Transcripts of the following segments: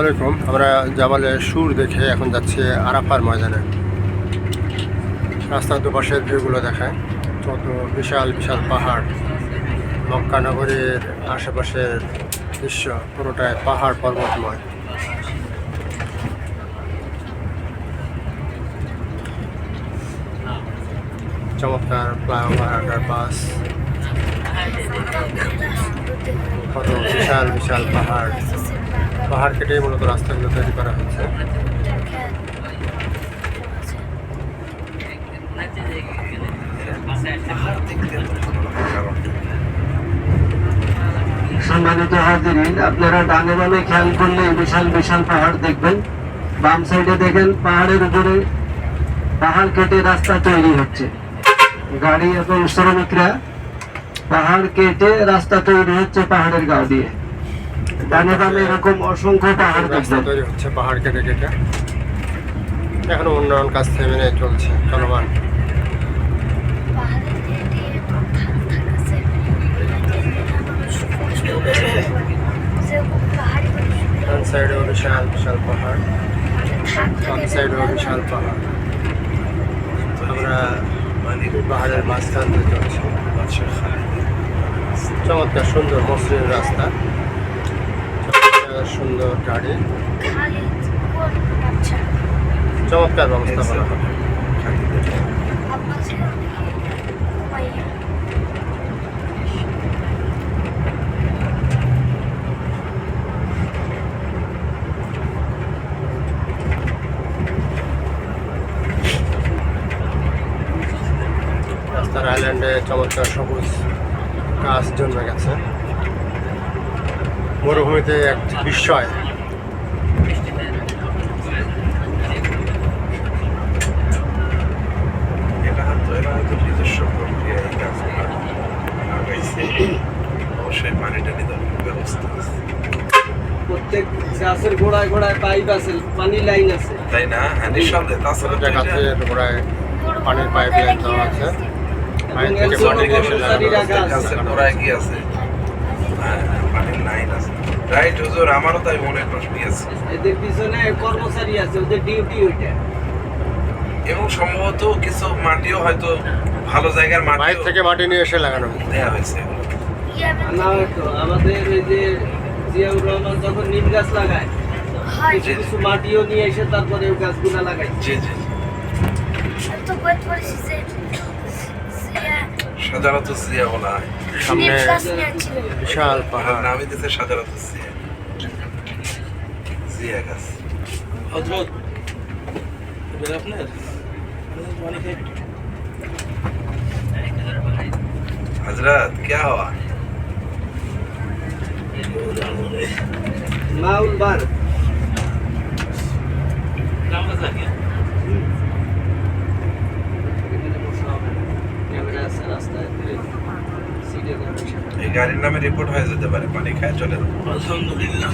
আমরা জামালে সুর দেখে এখন যাচ্ছি আরাফার ময়দানে। রাস্তার দুপাশের ভিউগুলো দেখায়। কত বিশাল বিশাল পাহাড়। মক্কা নগরীর আশেপাশের দৃশ্য পুরোটাই পাহাড় পর্বতময়। চমৎকার ফ্লাইওভার আন্ডারপাস কত বিশাল বিশাল পাহাড়। পাহাড় কেটেই মূলত রাস্তাগুলো তৈরি করা হচ্ছে সম্মানিত হাজিরিন আপনারা ডানে বামে খেয়াল করলে বিশাল বিশাল পাহাড় দেখবেন। বাম সাইডে দেখেন পাহাড়ের উপরে পাহাড় কেটে রাস্তা তৈরি হচ্ছে। গাড়ি এবং শ্রমিকরা পাহাড় কেটে রাস্তা তৈরি হচ্ছে পাহাড়ের গাও দিয়ে। বামে এরকম অসংখ্য পাহাড় রাস্তা তৈরি হচ্ছে পাহাড় কেটে কেটে। এখনও উন্নয়ন কাজ থেমে নেই চলছে চলমান। ডান সাইডেও বিশাল বিশাল পাহাড়। বাম সাইডেও বিশাল পাহাড়। আমরা পাহাড়ের মাঝখান দিয়ে চলছি চমৎকার সুন্দর মসৃণ রাস্তা। সুন্দর গাড়ি। চমৎকার ব্যবস্থা করা হবে। রাস্তার আইল্যান্ডে চমৎকার সবুজ গাছ জন্মে গেছে। মরুভূমিতে এক বিস্ময়। অবশ্যই পানি টানি দেওয়ার ব্যবস্থা প্রত্যেক গাছের গোড়ায় গোড়ায় পাইপ আছে পানি লাইন আছে। তাই না? হ্যাঁ নিঃসন্দেহে। তাছাড়া তো প্রতিটা গাছের গোড়ায় পানির পাইপ লাইন দেওয়া আছে। থেকে রাখা আছে। আছে। গাছের গোড়ায় কি আছে? পানির লাইন আছে রাইট হুজুর আমারও তাই মনে প্রশ্ন আছে। এদের পিছনে কর্মচারী আছে ওদের ডিউটি ওইটা। এবং সম্ভবত কিছু মাটিও হয়তো ভালো জায়গার মাটি থেকে মাটি নিয়ে এসে লাগানো দেওয়া হয়েছে। না হয়তো। আমাদের এই যে জিয়াউর রহমান যখন নিম গাছ লাগায় কিছু কিছু মাটিও নিয়ে এসে তারপরে ওই গাছগুলা জি জি। সাজারত জিয়া বলা হয় সামনে বিশাল পাহাড় পাহাড় নামই দিতে সাজারত জিয়া জিয়া গাছ হজরত এবার আপনার মানে हजरत क्या हुआ মাউল বার গাড়ির নামে রিপোর্ট হয়ে যেতে পারে পানি খায় চলে যাবে। আলহামদুলিল্লাহ।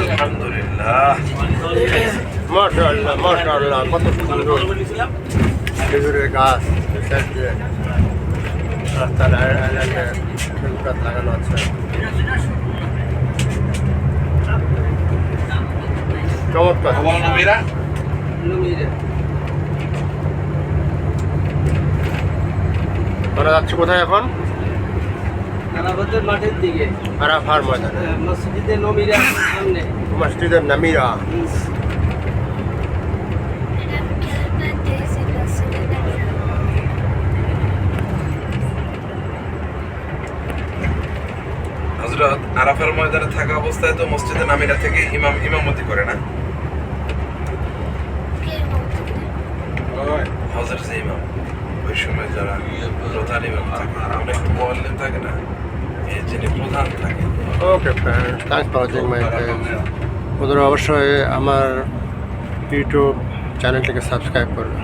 আলহামদুলিল্লাহ। মাশাআল্লাহ মাশাআল্লাহ কত সুন্দর খেজুরের গাছ রাস্তার খেজুর গাছ লাগানো আছে। চমৎকার। যাচ্ছি কোথায় এখন? কারাবাতের মাঠের দিকে। আরাফার ময়দানে। আহ, মসজিদে নমিরা সামনে। মসজিদের নামিরা। হজরত আরাফার ময়দানে থাকা অবস্থায় তো মসজিদে নামিরা থেকে ইমাম ইমামতি করে না? হজর যে ইমাম। ওই সময় যারা প্রধান ইমাম থাকে অনেক মোয়াল্লিম থাকে না? এই যিনি প্রধান থাকে। Okay thanks for watching my বন্ধুরা অবশ্যই আমার ইউটিউব চ্যানেলটিকে সাবস্ক্রাইব করবে